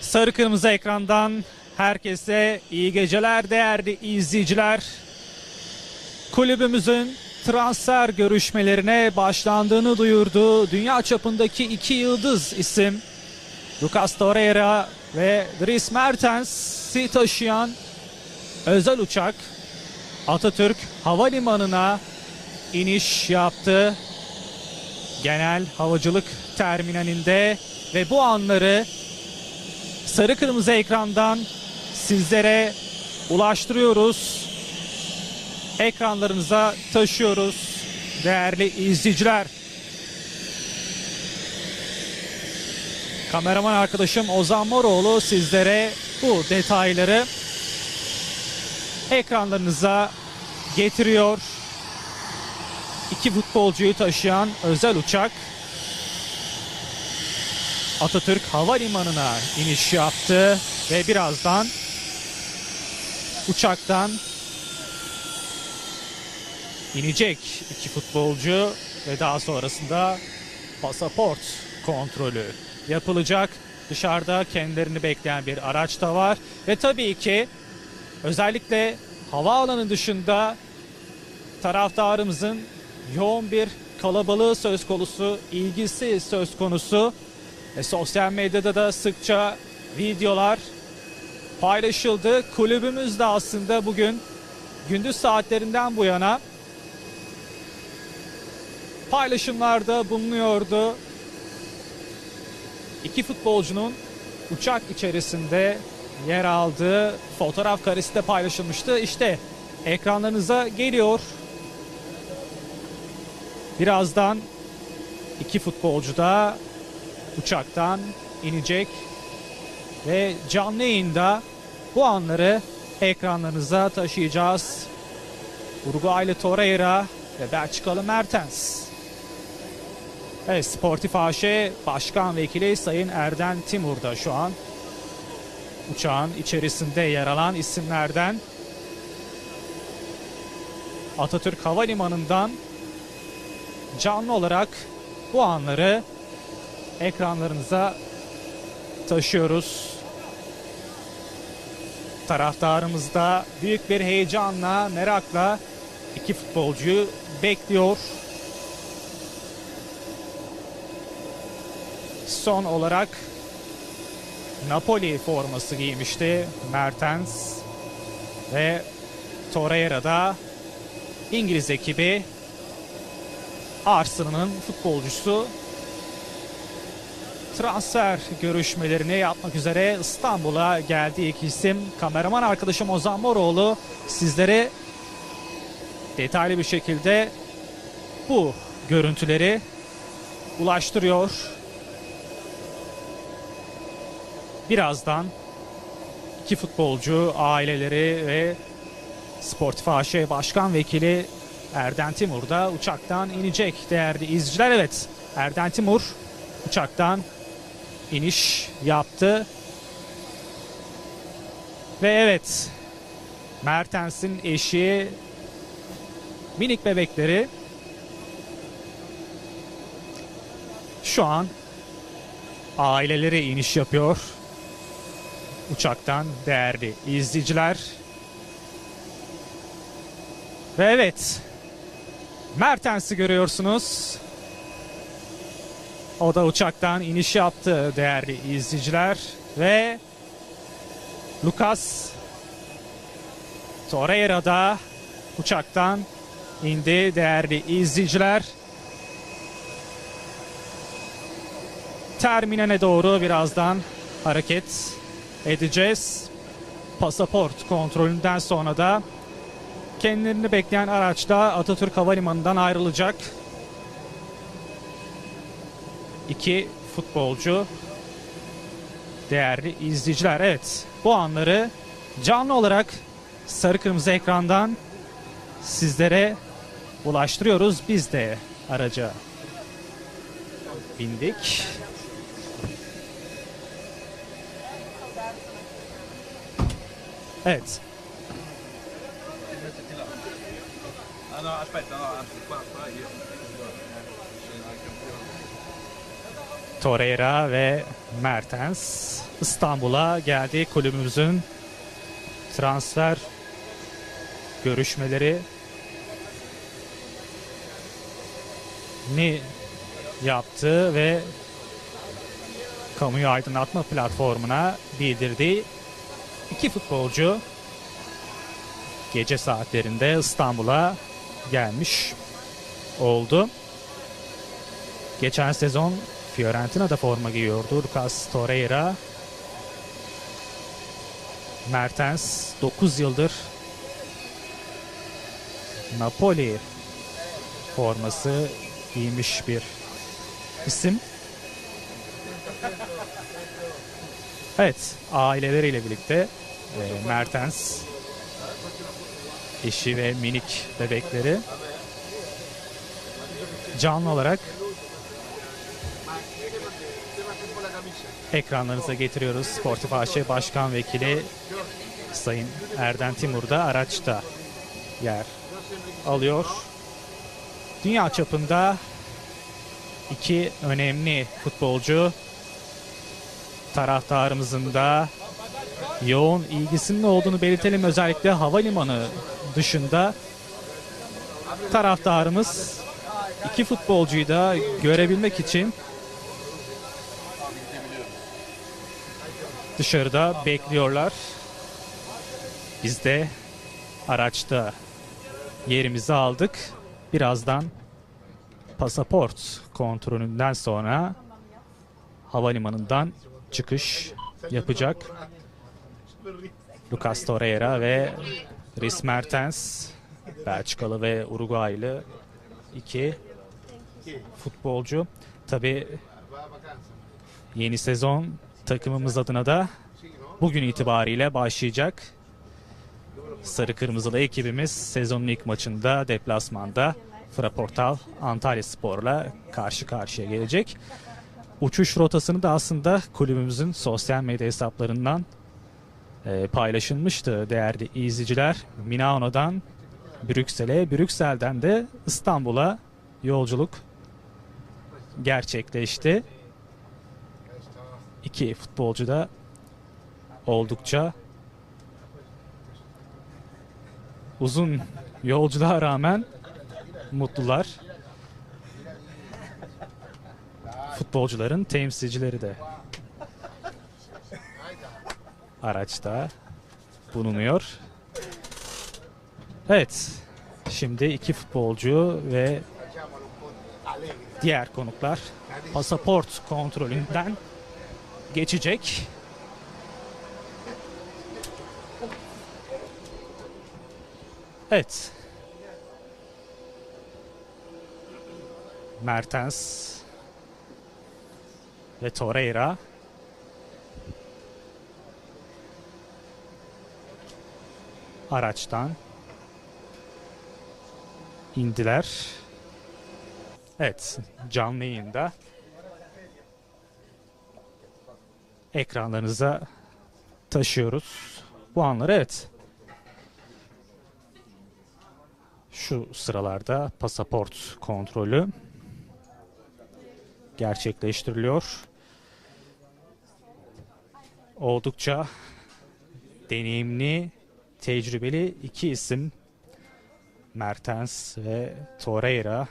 Sarı kırmızı ekrandan herkese iyi geceler değerli izleyiciler. Kulübümüzün transfer görüşmelerine başlandığını duyurdu. Dünya çapındaki iki yıldız isim Lucas Torreira ve Dries Mertens'i taşıyan özel uçak Atatürk Havalimanı'na iniş yaptı. Genel Havacılık Terminalinde ve bu anları sarı kırmızı ekrandan sizlere ulaştırıyoruz. Ekranlarınıza taşıyoruz değerli izleyiciler. Kameraman arkadaşım Ozan Moroğlu sizlere bu detayları ekranlarınıza getiriyor. İki futbolcuyu taşıyan özel uçak Atatürk Havalimanı'na iniş yaptı ve birazdan uçaktan inecek iki futbolcu ve daha sonrasında pasaport kontrolü yapılacak. Dışarıda kendilerini bekleyen bir araç da var ve tabii ki özellikle havaalanı dışında taraftarımızın yoğun bir kalabalığı söz konusu, ilgisi söz konusu. E, sosyal medyada da sıkça videolar paylaşıldı. Kulübümüz de aslında bugün gündüz saatlerinden bu yana paylaşımlarda bulunuyordu. İki futbolcunun uçak içerisinde yer aldığı fotoğraf karesi de paylaşılmıştı. İşte ekranlarınıza geliyor. Birazdan iki futbolcu da uçaktan inecek ve canlı yayında bu anları ekranlarınıza taşıyacağız. Uruguaylı Torreira ve Belçikalı Mertens. Evet, Sportif AŞ Başkan Vekili Sayın Erden Timur da şu an uçağın içerisinde yer alan isimlerden. Atatürk Havalimanı'ndan canlı olarak bu anları ekranlarınıza taşıyoruz. Taraftarımız da büyük bir heyecanla, merakla iki futbolcuyu bekliyor. Son olarak Napoli forması giymişti Mertens ve Torreira da İngiliz ekibi Arsenal'ın futbolcusu transfer görüşmelerini yapmak üzere İstanbul'a geldi ilk isim. Kameraman arkadaşım Ozan Moroğlu sizlere detaylı bir şekilde bu görüntüleri ulaştırıyor. Birazdan iki futbolcu aileleri ve Sportif AŞ Başkan Vekili Erden Timur da uçaktan inecek değerli izleyiciler. Evet Erden Timur uçaktan iniş yaptı. Ve evet Mertens'in eşi minik bebekleri şu an aileleri iniş yapıyor uçaktan değerli izleyiciler. Ve evet Mertens'i görüyorsunuz. O da uçaktan iniş yaptı değerli izleyiciler. Ve Lucas Torreira da uçaktan indi değerli izleyiciler. Terminale doğru birazdan hareket edeceğiz. Pasaport kontrolünden sonra da kendilerini bekleyen araçta Atatürk Havalimanı'ndan ayrılacak. İki futbolcu değerli izleyiciler. Evet bu anları canlı olarak sarı kırmızı ekrandan sizlere ulaştırıyoruz. Biz de araca bindik. Evet. No, aspetta, no, anzi, Torreira ve Mertens İstanbul'a geldi kulübümüzün transfer görüşmeleri ni yaptı ve kamuyu aydınlatma platformuna bildirdi. İki futbolcu gece saatlerinde İstanbul'a gelmiş oldu. Geçen sezon Fiorentina'da forma giyiyordu Lucas Torreira. Mertens 9 yıldır Napoli forması giymiş bir isim. Evet, aileleriyle birlikte e, Mertens, eşi ve minik bebekleri canlı olarak ekranlarınıza getiriyoruz. Sportif AŞ Başkan Vekili Sayın Erden Timur da araçta yer alıyor. Dünya çapında iki önemli futbolcu taraftarımızın da yoğun ilgisinin olduğunu belirtelim. Özellikle havalimanı dışında taraftarımız iki futbolcuyu da görebilmek için dışarıda bekliyorlar. Biz de araçta yerimizi aldık. Birazdan pasaport kontrolünden sonra havalimanından çıkış yapacak. Lucas Torreira ve Dries Mertens Belçikalı ve Uruguaylı iki futbolcu. Tabi yeni sezon takımımız adına da bugün itibariyle başlayacak. Sarı Kırmızılı ekibimiz sezonun ilk maçında deplasmanda Fraportal Antalya Spor'la karşı karşıya gelecek. Uçuş rotasını da aslında kulübümüzün sosyal medya hesaplarından e, paylaşılmıştı değerli izleyiciler. Milano'dan Brüksel'e, Brüksel'den de İstanbul'a yolculuk gerçekleşti. İki futbolcu da oldukça uzun yolculuğa rağmen mutlular. Futbolcuların temsilcileri de araçta bulunuyor. Evet. Şimdi iki futbolcu ve diğer konuklar pasaport kontrolünden geçecek. Evet. Mertens ve Torreira araçtan indiler. Evet, canlı yayında ekranlarınıza taşıyoruz. Bu anları evet. Şu sıralarda pasaport kontrolü gerçekleştiriliyor. Oldukça deneyimli, tecrübeli iki isim Mertens ve Torreira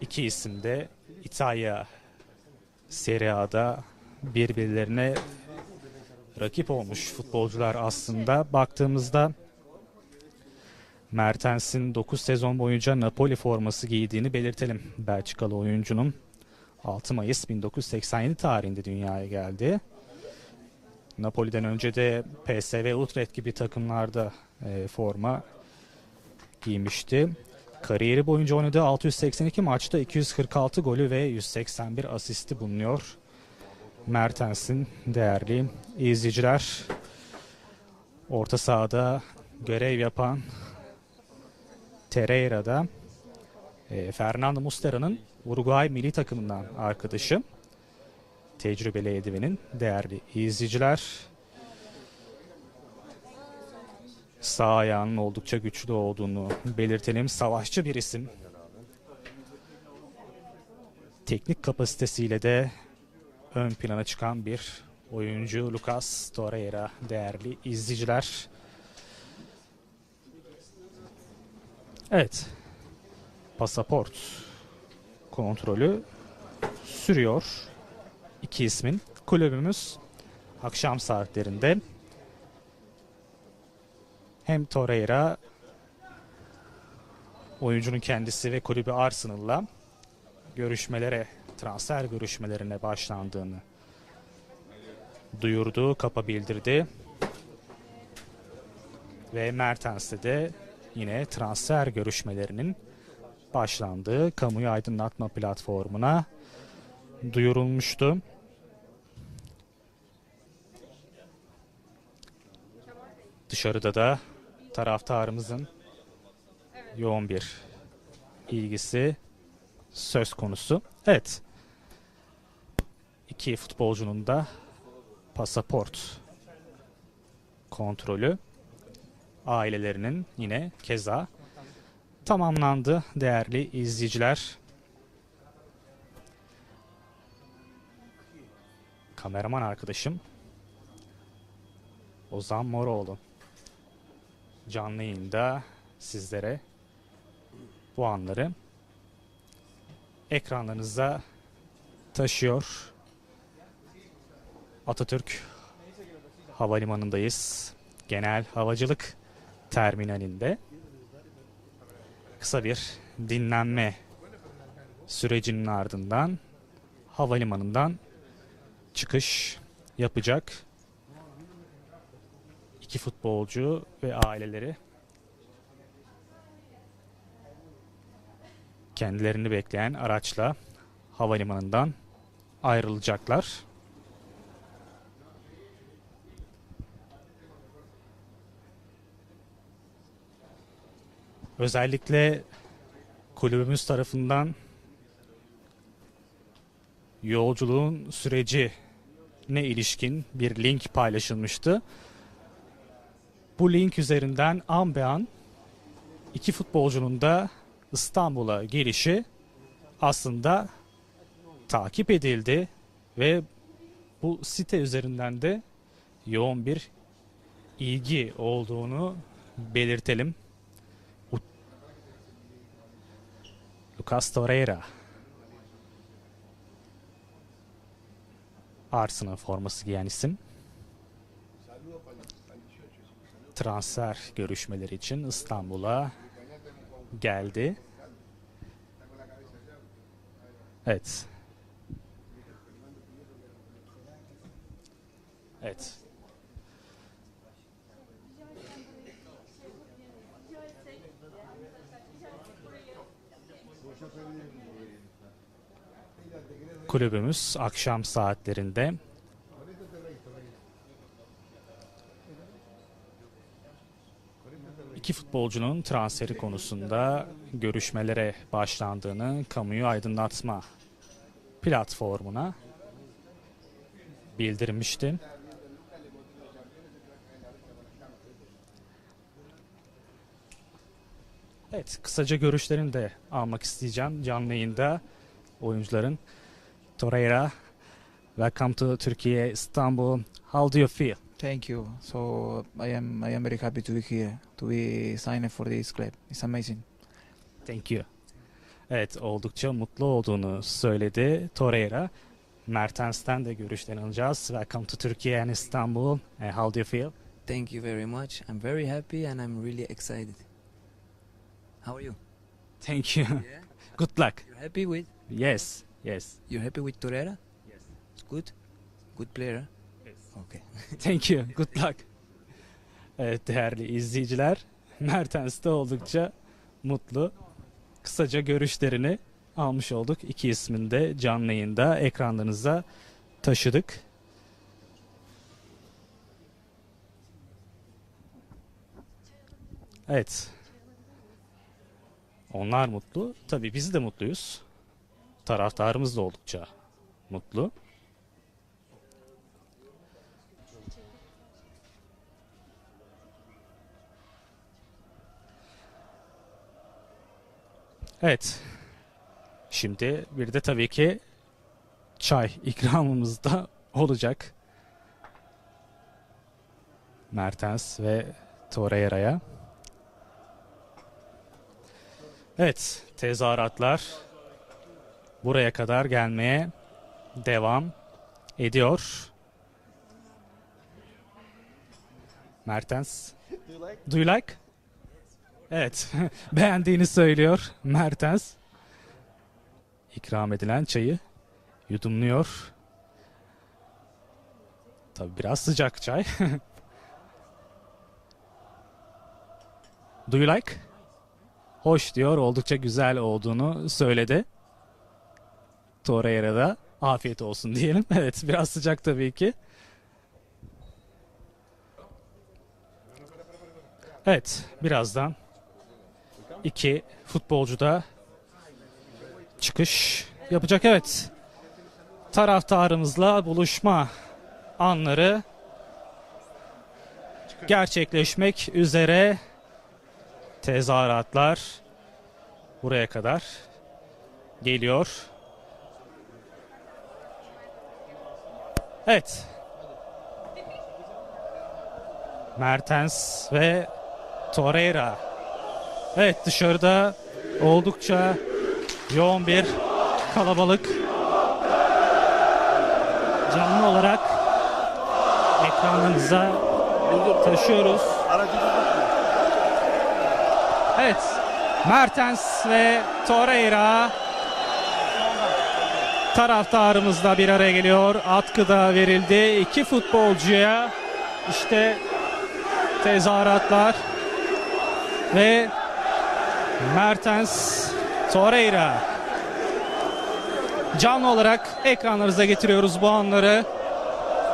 iki isim de İtalya Serie A'da birbirlerine rakip olmuş futbolcular aslında. Baktığımızda Mertens'in 9 sezon boyunca Napoli forması giydiğini belirtelim. Belçikalı oyuncunun 6 Mayıs 1987 tarihinde dünyaya geldi. Napoli'den önce de PSV Utrecht gibi takımlarda e, forma giymişti. Kariyeri boyunca oynadığı 682 maçta 246 golü ve 181 asisti bulunuyor. Mertens'in değerli izleyiciler orta sahada görev yapan Torreira'da e, Fernando Mustera'nın Uruguay milli takımından arkadaşı. Tecrübeli Edwin'in değerli izleyiciler. Sağ ayağının oldukça güçlü olduğunu belirtelim. Savaşçı bir isim. teknik kapasitesiyle de ön plana çıkan bir oyuncu Lucas Torreira değerli izleyiciler. Evet. Pasaport kontrolü sürüyor. İki ismin. Kulübümüz akşam saatlerinde hem Torreira oyuncunun kendisi ve kulübü Arsenal'la görüşmelere, transfer görüşmelerine başlandığını duyurdu, kapa bildirdi. Ve Mertens'te de yine transfer görüşmelerinin başlandığı kamuyu aydınlatma platformuna duyurulmuştu. Dışarıda da taraftarımızın yoğun bir ilgisi söz konusu. Evet. İki futbolcunun da pasaport kontrolü ailelerinin yine keza tamamlandı değerli izleyiciler. Kameraman arkadaşım Ozan Moroğlu canlı yayında sizlere bu anları ekranlarınıza taşıyor. Atatürk Havalimanı'ndayız. Genel Havacılık Terminalinde kısa bir dinlenme sürecinin ardından havalimanından çıkış yapacak iki futbolcu ve aileleri kendilerini bekleyen araçla havalimanından ayrılacaklar. Özellikle kulübümüz tarafından yolculuğun süreci ne ilişkin bir link paylaşılmıştı. Bu link üzerinden an be an iki futbolcunun da İstanbul'a gelişi aslında takip edildi ve bu site üzerinden de yoğun bir ilgi olduğunu belirtelim. Lucas Torreira Arsenal forması giyen isim transfer görüşmeleri için İstanbul'a geldi. Evet. Evet. Kulübümüz akşam saatlerinde iki futbolcunun transferi konusunda görüşmelere başlandığını kamuyu aydınlatma platformuna bildirmişti. Evet, kısaca görüşlerini de almak isteyeceğim canlı yayında oyuncuların. Torreira, welcome to Turkey, Istanbul. How do you feel? Thank you. So I am I am very happy to be here to be signed for this club. It's amazing. Thank you. Evet oldukça mutlu olduğunu söyledi Torreira. Mertens'ten de görüşlerini alacağız. Welcome to Turkey and Istanbul. And how do you feel? Thank you very much. I'm very happy and I'm really excited. How are you? Thank you. Yeah. Good luck. You're happy with? Yes, yes. You're happy with Torreira? Yes. It's good. Good player. Okay. Thank you. Good luck. Evet değerli izleyiciler. Mertens de oldukça mutlu. Kısaca görüşlerini almış olduk. İki ismini de canlı yayında ekranlarınıza taşıdık. Evet. Onlar mutlu. Tabii biz de mutluyuz. Taraftarımız da oldukça mutlu. Evet. Şimdi bir de tabii ki çay ikramımız da olacak. Mertens ve Torreira'ya. Evet, tezahüratlar buraya kadar gelmeye devam ediyor. Mertens. Do you like? Evet, beğendiğini söylüyor Mertens. İkram edilen çayı yudumluyor. Tabi biraz sıcak çay. Do you like? Hoş diyor, oldukça güzel olduğunu söyledi. Torreira'da afiyet olsun diyelim. Evet, biraz sıcak tabii ki. Evet, birazdan iki futbolcu da çıkış yapacak. Evet, taraftarımızla buluşma anları gerçekleşmek üzere tezahüratlar buraya kadar geliyor. Evet. Mertens ve Torreira. Evet dışarıda oldukça yoğun bir kalabalık. Canlı olarak ekranınıza taşıyoruz. Evet. Mertens ve Torreira taraftarımızla bir araya geliyor. Atkı da verildi. İki futbolcuya işte tezahüratlar ve Mertens Torreira canlı olarak ekranlarınıza getiriyoruz bu anları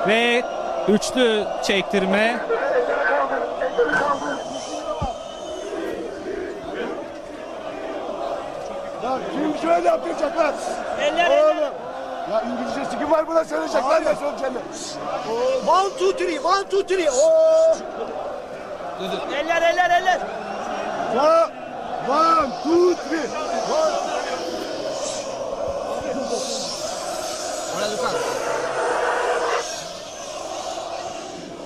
ve üçlü çektirme Ya kim şöyle yapacaklar? Eller Oğlum. Ya İngilizcesi kim var buna söyleyecekler ya söyleyecekler. One, two, three, one, two, three. Oo. Eller eller eller. Ya, one, two, three. One.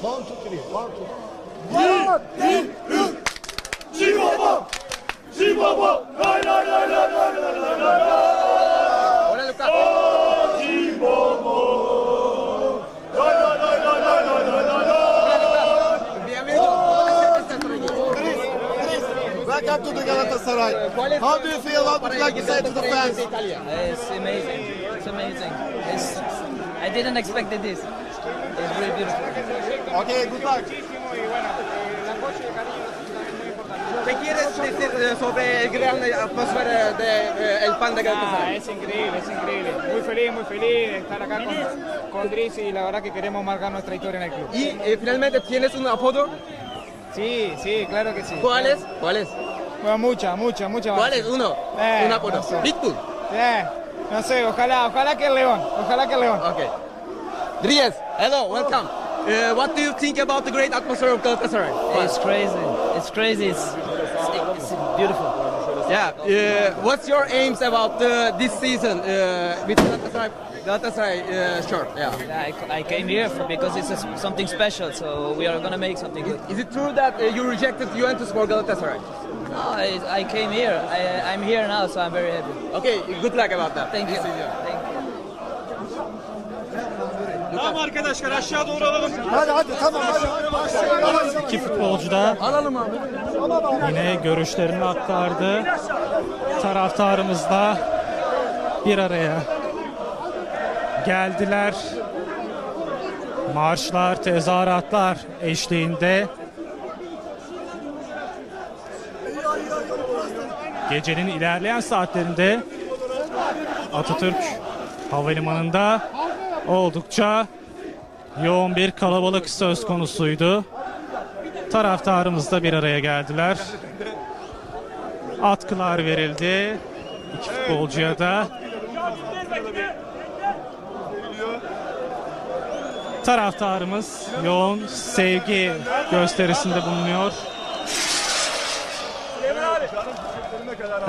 One, two, three. One, two, three. Welcome to the Galatasaray. How do you feel? What would you like to say to the fans? It's amazing. It's amazing. It's, I didn't expect this. It's really beautiful. Okay, good luck. ¿Qué quieres decir sobre el gran atmósfera del pan de Ah, Galatasaray? es increíble, es increíble. Muy feliz, muy feliz de estar acá con, con Dries y la verdad que queremos marcar nuestra historia en el club. Y eh, finalmente tienes un apodo. Sí, sí, claro que sí. ¿Cuál es? ¿Cuál es? Bueno, mucha, mucha, mucha ¿Cuál es? Uno. Eh, un apodo. no sé. Pitbull. Eh, no sé, ojalá, ojalá que el León, ojalá que el León. Okay. Dries, hello, welcome. Uh, what do you think about the great atmosphere of Galatasaray? It's crazy. It's crazy. It's, it's, it's beautiful. Yeah. Uh, what's your aims about uh, this season uh, with Galatasaray, Galatasaray uh, shirt? Yeah. I, I came here for, because it's a, something special. So we are gonna make something good. Is it true that uh, you rejected Juventus for Galatasaray? No, I, I came here. I, I'm here now, so I'm very happy. Okay, good luck about that. Thank you. This is you. Thank you. Hadi hadi tamam hadi. iki futbolcu da Alalım abi. yine görüşlerini aktardı. Taraftarımızla bir araya geldiler. Marşlar, tezahüratlar eşliğinde gecenin ilerleyen saatlerinde Atatürk Havalimanı'nda oldukça yoğun bir kalabalık söz konusuydu. Taraftarımız da bir araya geldiler. Atkılar verildi. İki futbolcuya da. Taraftarımız yoğun sevgi gösterisinde bulunuyor.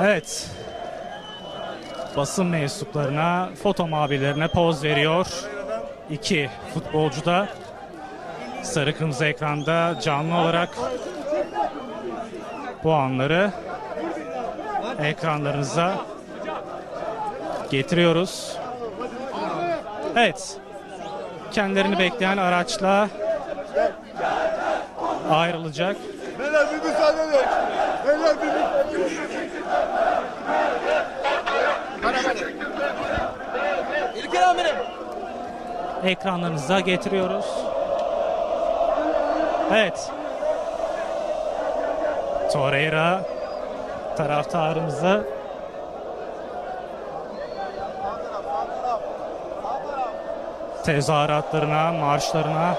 Evet. basın mensuplarına, foto muhabirlerine poz veriyor. İki futbolcu da sarı kırmızı ekranda canlı olarak bu anları ekranlarınıza getiriyoruz. Evet. Kendilerini bekleyen araçla ayrılacak. Beyler bir müsaade edin. Beyler bir İlker amirim. ekranlarınıza getiriyoruz. Evet. Torreira taraftarımızı tezahüratlarına, marşlarına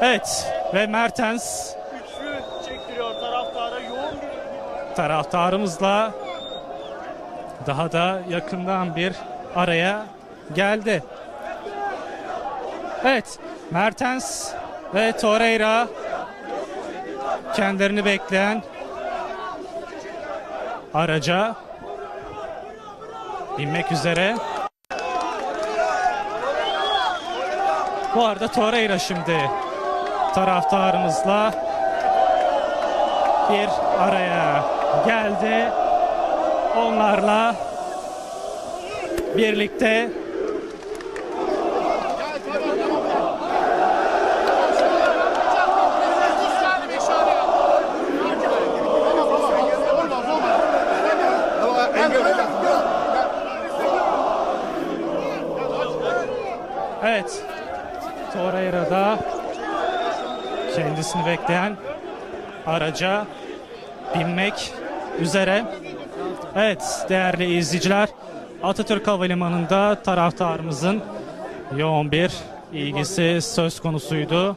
Evet ve Mertens Üçlü çektiriyor taraftara yoğun bir taraftarımızla daha da yakından bir araya geldi. Evet, Mertens ve Torreira kendilerini bekleyen araca binmek üzere. Bu arada Torreira şimdi taraftarımızla bir araya geldi. Onlarla birlikte Evet. Torreira da kendisini bekleyen araca binmek üzere. Evet değerli izleyiciler Atatürk Havalimanı'nda taraftarımızın yoğun bir ilgisi söz konusuydu.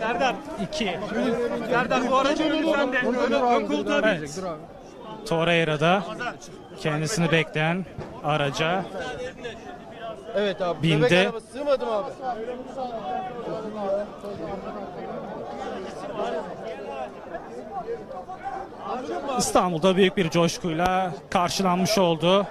Serdar 2. Serdar bu aracı sen de ön koltuğa evet. Torreira da kendisini bekleyen araca Evet abi. Bindi. Bebek arabası sığmadım abi. İstanbul'da büyük bir coşkuyla karşılanmış oldu.